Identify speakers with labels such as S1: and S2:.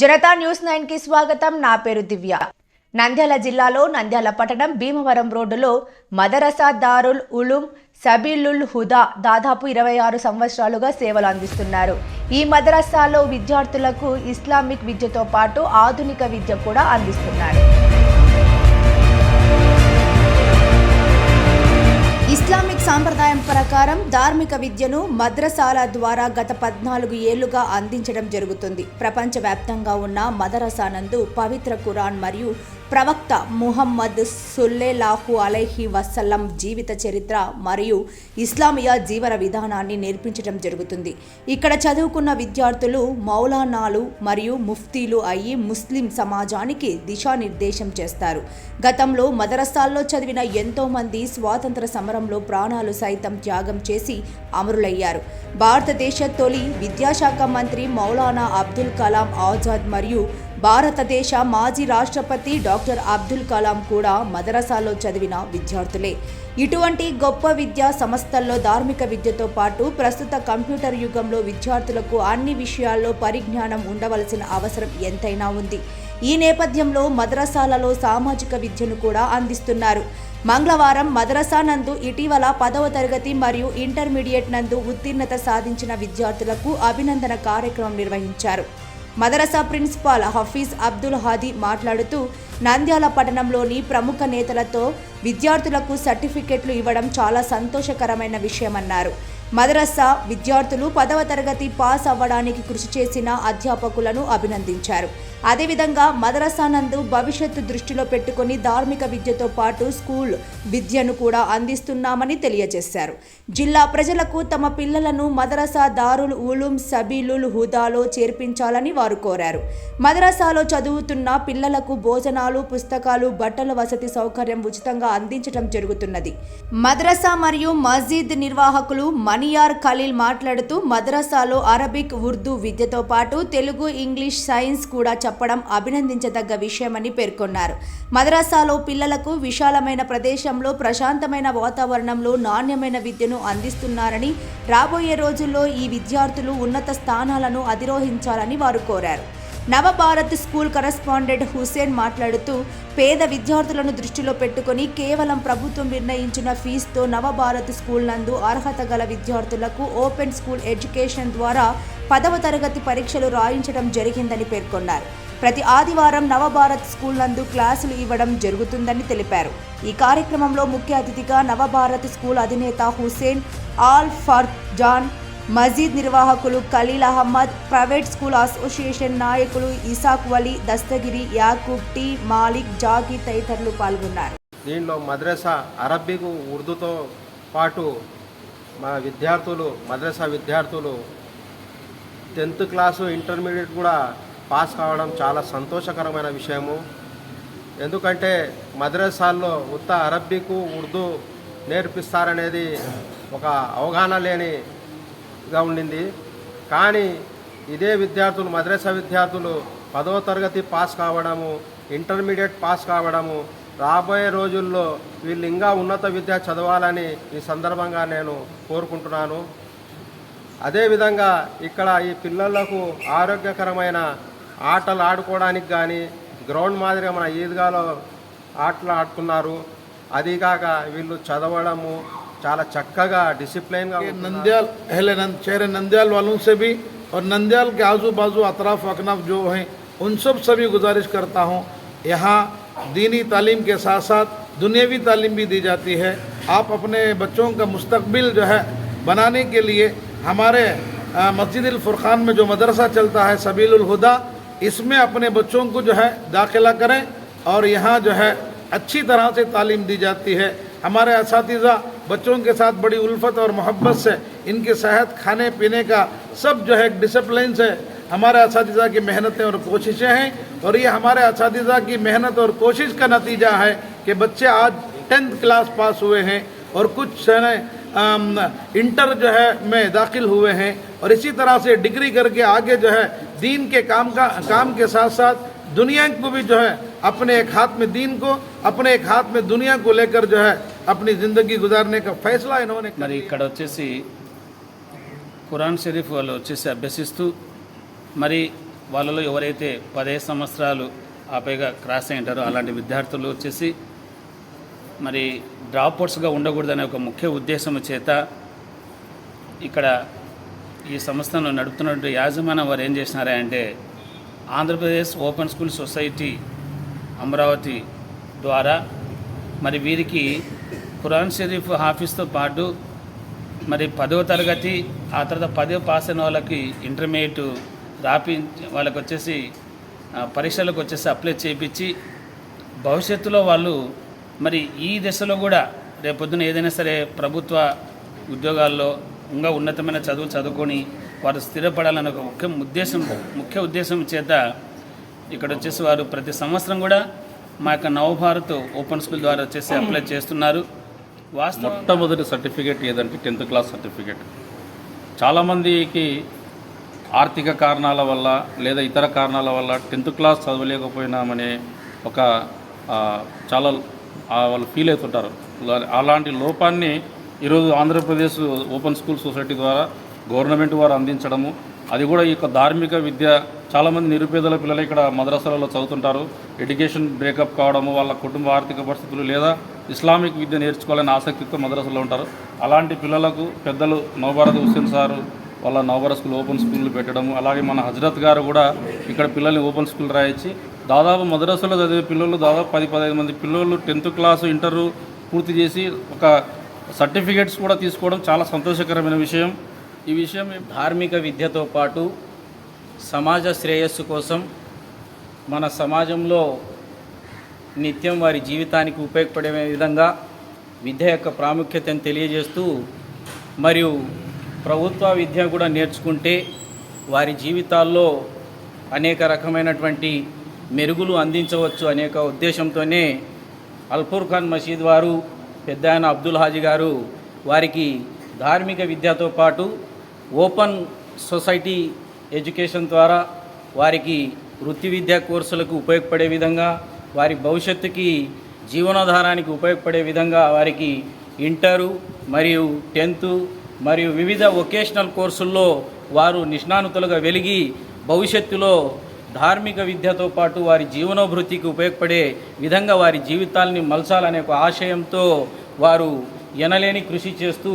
S1: Janata news నైన్కి స్వాగతం. నా పేరు దివ్య. నంద్యాల జిల్లాలో నంద్యాల పట్టణం భీమవరం రోడ్డులో మదరసా దారుల్ ఉలుం సబీలుల్ హుదా దాదాపు ఇరవై ఆరు సంవత్సరాలుగా సేవలు అందిస్తున్నారు. ఈ మదరసాలో విద్యార్థులకు ఇస్లామిక్ విద్యతో పాటు ఆధునిక విద్య కూడా అందిస్తున్నారు. సాంప్రదాయం ప్రకారం ధార్మిక విద్యను మద్రసాల ద్వారా గత పద్నాలుగు ఏళ్ళుగా అందించడం జరుగుతుంది. ప్రపంచవ్యాప్తంగా ఉన్న మదరసా నందు పవిత్ర కురాన్ మరియు ప్రవక్త ముహమ్మద్ సుల్లేలాహు అలైహి వసల్లం జీవిత చరిత్ర మరియు ఇస్లామియా జీవన విధానాన్ని నేర్పించడం జరుగుతుంది. ఇక్కడ చదువుకున్న విద్యార్థులు మౌలానాలు మరియు ముఫ్తీలు అయ్యి ముస్లిం సమాజానికి దిశానిర్దేశం చేస్తారు. గతంలో మదరసాల్లో చదివిన ఎంతోమంది స్వాతంత్ర సమరంలో ప్రాణాలు సైతం త్యాగం చేసి అమరులయ్యారు. భారతదేశ తొలి విద్యాశాఖ మంత్రి మౌలానా అబ్దుల్ కలాం ఆజాద్ మరియు భారతదేశ మాజీ రాష్ట్రపతి డాక్టర్ అబ్దుల్ కలాం కూడా మదరసాలో చదివిన విద్యార్థులే. ఇటువంటి గొప్ప విద్యా సంస్థల్లో ధార్మిక విద్యతో పాటు ప్రస్తుత కంప్యూటర్ యుగంలో విద్యార్థులకు అన్ని విషయాల్లో పరిజ్ఞానం ఉండవలసిన అవసరం ఎంతైనా ఉంది. ఈ నేపథ్యంలో మదరసాలలో సామాజిక విద్యను కూడా అందిస్తున్నారు. మంగళవారం మదరసా నందు ఇటీవల పదవ తరగతి మరియు ఇంటర్మీడియట్ నందు ఉత్తీర్ణత సాధించిన విద్యార్థులకు అభినందన కార్యక్రమం నిర్వహించారు. మదరసా ప్రిన్సిపాల్ హఫీజ్ అబ్దుల్ హాదీ మాట్లాడుతూ నంద్యాల పట్టణంలోని ప్రముఖ నేతలతో విద్యార్థులకు సర్టిఫికెట్లు ఇవ్వడం చాలా సంతోషకరమైన విషయమన్నారు. మదరసా విద్యార్థులు పదవ తరగతి పాస్ అవ్వడానికి కృషి చేసిన అధ్యాపకులను అభినందించారు. అదేవిధంగా మదరసా నందు భవిష్యత్తు దృష్టిలో పెట్టుకుని ధార్మిక విద్యతో పాటు స్కూల్ విద్యను కూడా అందిస్తున్నామని తెలియజేశారు. జిల్లా ప్రజలకు తమ పిల్లలను మదరసా దారుల్ ఉలూం సబీలుల్ హుదాలో చేర్పించాలని వారు కోరారు. మదరసాలో చదువుతున్న పిల్లలకు భోజనాలు పుస్తకాలు బట్టల వసతి సౌకర్యం ఉచితంగా అందించడం జరుగుతున్నది. మదరసా మరియు మస్జిద్ నిర్వాహకులు అనియార్ ఖలీల్ మాట్లాడుతూ మద్రసాలో అరబిక్ ఉర్దూ విద్యతో పాటు తెలుగు ఇంగ్లీష్ సైన్స్ కూడా చెప్పడం అభినందించదగ్గ విషయమని పేర్కొన్నారు. మద్రసాలో పిల్లలకు విశాలమైన ప్రదేశంలో ప్రశాంతమైన వాతావరణంలో నాణ్యమైన విద్యను అందిస్తున్నారని రాబోయే రోజుల్లో ఈ విద్యార్థులు ఉన్నత స్థానాలను అధిరోహించాలని వారు కోరారు. నవభారత్ స్కూల్ కరస్పాండెంట్ హుసేన్ మాట్లాడుతూ పేద విద్యార్థులను దృష్టిలో పెట్టుకొని కేవలం ప్రభుత్వం నిర్ణయించిన ఫీజుతో నవభారత్ స్కూల్ నందు అర్హత గల విద్యార్థులకు ఓపెన్ స్కూల్ ఎడ్యుకేషన్ ద్వారా పదవ తరగతి పరీక్షలు రాయించడం జరిగిందని పేర్కొన్నారు. ప్రతి ఆదివారం నవభారత్ స్కూల్ నందు క్లాసులు ఇవ్వడం జరుగుతుందని తెలిపారు. ఈ కార్యక్రమంలో ముఖ్య అతిథిగా నవభారత్ స్కూల్ అధినేత హుసేన్ ఆల్ ఫర్ జాన్ మజీద్ నిర్వాహకులు Khaleel Ahmed private school association నాయకులు ఇసాక్ వలీ దస్తగిరి యాకూబ్ టీ మాలిక్ జాకి తదితరులు పాల్గొన్నారు.
S2: దీనిలో మద్రసా అరబ్బీకు ఉర్దూతో పాటు మా విద్యార్థులు మద్రసా విద్యార్థులు టెన్త్ క్లాసు ఇంటర్మీడియట్ కూడా పాస్ కావడం చాలా సంతోషకరమైన విషయము. ఎందుకంటే మద్రసాల్లో ఉత్త అరబ్బీకు ఉర్దూ నేర్పిస్తారనేది ఒక అవగాహన లేని గా ఉండింది. కానీ ఇదే విద్యార్థులు మద్రసా విద్యార్థులు పదవ తరగతి పాస్ కావడము ఇంటర్మీడియట్ పాస్ కావడము రాబోయే రోజుల్లో వీళ్ళు ఇంకా ఉన్నత విద్య చదవాలని ఈ సందర్భంగా నేను కోరుకుంటున్నాను. అదేవిధంగా ఇక్కడ ఈ పిల్లలకు ఆరోగ్యకరమైన ఆటలు ఆడుకోవడానికి కానీ గ్రౌండ్ మాదిరిగా మన ఈద్గాలో ఆటలు ఆడుతున్నారు. అదిగాక వీళ్ళు చదవడము చాలా చక్కగా డిసిప్లైన్గా
S3: ये नंदयाल अहले नंद शहर नंदयाल वालों से भी और नंदयाल के आजू बाजू अतराफ अकनाफ जो हैं उन सब से भी गुजारिश करता हूँ यहाँ दीनी तालीम के साथ साथ दुनियावी तालीम भी दी जाती है आप अपने बच्चों का मुस्तकबिल जो है बनाने के लिए हमारे अ, मस्जिद फुरखान में जो मदरसा चलता है सबील हुदा इसमें अपने बच्चों को जो है दाखिला करें और यहाँ जो है अच्छी तरह से तालीम दी जाती है हमारे इस बच्चों के साथ बड़ी उल्फत और मोहब्बत से इनकी सेहत, खाने, पीने का सब जो है डिसिप्लिन से हमारे इस की मेहनतें और कोशिशें हैं। और ये हमारे इस की मेहनत और कोशिश का नतीजा है कि बच्चे आज टेंथ क्लास पास हुए हैं और कुछ इंटर जो है में दाखिल हुए हैं। और इसी तरह से डिग्री करके आगे जो है दीन के काम का, काम के साथ साथ दुनिया को भी जो है अपने एक हाथ में दीन को, अपने एक हाथ में दुनिया को लेकर जो है अपनी ज़िंदगी गुजारने का फैसला इन्होंने कर
S4: మరి ఇక్కడ వచ్చేసి ఖురాన్ షరీఫ్ వాళ్ళు వచ్చేసి అభ్యసిస్తూ మరి వాళ్ళలో ఎవరైతే పదిహేను సంవత్సరాలు ఆపైగా క్రాస్ అయి ఉంటారో అలాంటి విద్యార్థులు వచ్చేసి మరి డ్రాప్అవుట్స్గా ఉండకూడదనే ఒక ముఖ్య ఉద్దేశం చేత ఇక్కడ ఈ సంస్థను నడుపుతున్నటువంటి యాజమాన్యం వారు ఏం చేసినారా అంటే Andhra Pradesh open school society Amaravati ద్వారా మరి వీరికి ఖురాన్ షరీఫ్ హాఫీస్తో పాటు మరి పదో తరగతి ఆ తర్వాత పదవ పాస్ అయిన వాళ్ళకి ఇంటర్మీడియట్ రాపి వాళ్ళకి వచ్చేసి పరీక్షలకు వచ్చేసి అప్లై చేయించి భవిష్యత్తులో వాళ్ళు మరి ఈ దశలో కూడా రేపొద్దున ఏదైనా సరే ప్రభుత్వ ఉద్యోగాల్లో ఇంకా ఉన్నతమైన చదువు చదువుకొని వారు స్థిరపడాలన్న ఒక ముఖ్య ఉద్దేశం ముఖ్య ఉద్దేశం చేత ఇక్కడ వచ్చేసి వారు ప్రతి సంవత్సరం కూడా మా యొక్క నవభారత్ ఓపెన్ స్కూల్ ద్వారా వచ్చేసి అప్లై చేస్తున్నారు.
S5: మొట్టమొదటి సర్టిఫికేట్ ఏదంటే టెన్త్ క్లాస్ సర్టిఫికేట్. చాలామందికి ఆర్థిక కారణాల వల్ల లేదా ఇతర కారణాల వల్ల టెన్త్ క్లాస్ చదవలేకపోయినామనే ఒక చాలా వాళ్ళు ఫీల్ అవుతుంటారు. అలా- అలాంటి లోపాన్ని ఈరోజు ఆంధ్రప్రదేశ్ ఓపెన్ స్కూల్ సొసైటీ ద్వారా గవర్నమెంట్ వారు అందించడము అది కూడా ఈ యొక్క ధార్మిక విద్య చాలామంది నిరుపేదల పిల్లలు ఇక్కడ మద్రసాలలో చదువుతుంటారు. ఎడ్యుకేషన్ బ్రేకప్ కావడము వాళ్ళ కుటుంబ ఆర్థిక పరిస్థితులు లేదా ఇస్లామిక్ విద్య నేర్చుకోవాలని ఆసక్తితో మద్రాసులో ఉంటారు. అలాంటి పిల్లలకు పెద్దలు నవభారత్ హుస్సేన్ సారు వాళ్ళ నవభారత్ స్కూల్ ఓపెన్ స్కూల్ పెట్టడము అలాగే మన హజరత్ గారు కూడా ఇక్కడ పిల్లల్ని ఓపెన్ స్కూల్ రాయించి దాదాపు మద్రాసులో చదివే పిల్లలు దాదాపు పది పదహైదు మంది పిల్లలు టెన్త్ క్లాసు ఇంటరు పూర్తి చేసి ఒక సర్టిఫికేట్స్ కూడా తీసుకోవడం చాలా సంతోషకరమైన విషయం. ఈ విషయం
S6: ధార్మిక విద్యతో పాటు సమాజ శ్రేయస్సు కోసం మన సమాజంలో నిత్యం వారి జీవితానికి ఉపయోగపడే విధంగా విద్య యొక్క ప్రాముఖ్యతను తెలియజేస్తూ మరియు ప్రభుత్వ విద్య కూడా నేర్చుకుంటే వారి జీవితాల్లో అనేక రకమైనటువంటి మెరుగులు అందించవచ్చు అనేక ఉద్దేశంతోనే అల్పూర్ ఖాన్ మసీద్ వారు పెద్ద ఆయన అబ్దుల్ హాజీ గారు వారికి ధార్మిక విద్యతో పాటు ఓపెన్ సొసైటీ ఎడ్యుకేషన్ ద్వారా వారికి వృత్తి విద్యా కోర్సులకు ఉపయోగపడే విధంగా వారి భవిష్యత్తుకి జీవనాధారానికి ఉపయోగపడే విధంగా వారికి ఇంటరు మరియు టెన్త్ మరియు వివిధ వొకేషనల్ కోర్సుల్లో వారు నిష్ణానుతులుగా వెలిగి భవిష్యత్తులో ధార్మిక విద్యతో పాటు వారి జీవనోభృతికి ఉపయోగపడే విధంగా వారి జీవితాల్ని మలచాలనే ఒక ఆశయంతో వారు ఎనలేని కృషి చేస్తూ